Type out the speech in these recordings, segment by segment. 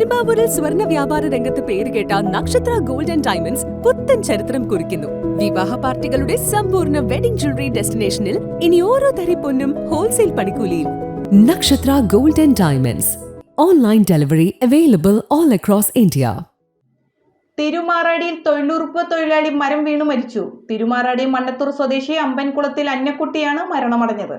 പെരുമ്പാവൂരിൽ സ്വർണ വ്യാപാര രംഗത്ത് പേരുകേട്ട നക്ഷത്ര ഗോൾഡ് ആൻഡ് ഡയമണ്ട്സ് പുത്തൻ ചരിത്രം കുറിക്കുന്നു. വിവാഹ പാർട്ടികളുടെ സമ്പൂർണ വെഡിംഗ് ജ്വല്ലറി ഡെസ്റ്റിനേഷനിൽ ഇനി ഓരോ തരി പൊന്നും ഹോൾസെയിൽ പണിക്കൂലിയിൽ. Nakshatra gold and diamonds. Online delivery available all across India. തിരുമാറാടിയിൽ തൊഴിലുറപ്പ് തൊഴിലാളി മരം വീണു മരിച്ചു. തിരുമാറാടി മണ്ണത്തൂർ സ്വദേശി അമ്പൻകുളത്തിൽ അന്നക്കുട്ടിയാണ് മരണമടഞ്ഞത്.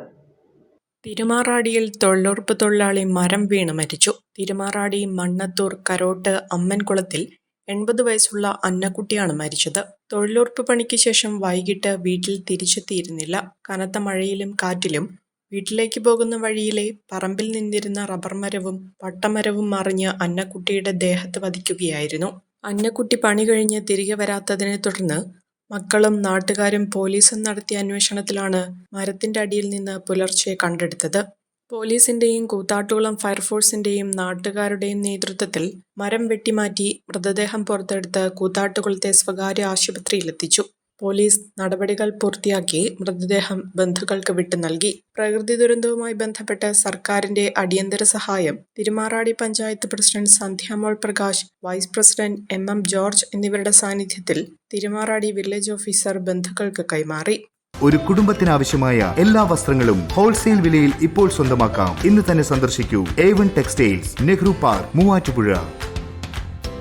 തിരുമാറാടിയിൽ തൊഴിലുറപ്പ് തൊഴിലാളി മരം വീണ് മരിച്ചു. തിരുമാറാടി മണ്ണത്തൂർ കരോട്ട് അമ്മൻകുളത്തിൽ എൺപത് വയസ്സുള്ള അന്നക്കുട്ടിയാണ് മരിച്ചത്. തൊഴിലുറപ്പ് പണിക്ക് ശേഷം വൈകിട്ട് വീട്ടിൽ തിരിച്ചെത്തിയിരുന്നില്ല. കനത്ത മഴയിലും കാറ്റിലും വീട്ടിലേക്ക് പോകുന്ന വഴിയിലെ പറമ്പിൽ നിന്നിരുന്ന റബ്ബർ മരവും പട്ടമരവും മറിഞ്ഞ് അന്നക്കുട്ടിയുടെ ദേഹത്ത് പതിക്കുകയായിരുന്നു. അന്നക്കുട്ടി പണി കഴിഞ്ഞ് തിരികെ വരാത്തതിനെ തുടർന്ന് മക്കളും നാട്ടുകാരും പോലീസും നടത്തിയ അന്വേഷണത്തിലാണ് മരത്തിന്റെ അടിയിൽ നിന്ന് പുലർച്ചെ കണ്ടെടുത്തത്. പോലീസിന്റെയും കൂത്താട്ടുകുളം ഫയർഫോഴ്സിന്റെയും നാട്ടുകാരുടെയും നേതൃത്വത്തിൽ മരം വെട്ടിമാറ്റി മൃതദേഹം പുറത്തെടുത്ത് കൂത്താട്ടുകുളത്തെ സ്വകാര്യ ആശുപത്രിയിലെത്തിച്ചു. പോലീസ് നടപടികൾ പൂർത്തിയാക്കി മൃതദേഹം ബന്ധുക്കൾക്ക് വിട്ടു നൽകി. പ്രകൃതി ദുരന്തവുമായി ബന്ധപ്പെട്ട് സർക്കാരിന്റെ അടിയന്തര സഹായം Thirumaradi panchayat president Sandhyamol Prakash vice president M M George എന്നിവരുടെ സാന്നിധ്യത്തിൽ തിരുമാറാടി വില്ലേജ് ഓഫീസർ ബന്ധുക്കൾക്ക് കൈമാറി. ഒരു കുടുംബത്തിനാവശ്യമായ എല്ലാ വസ്ത്രങ്ങളും ഹോൾസെയിൽ വിലയിൽ ഇപ്പോൾ സ്വന്തമാക്കാം. ഇന്ന് തന്നെ സന്ദർശിക്കൂ. A one textiles Nehru park Muvattupuzha.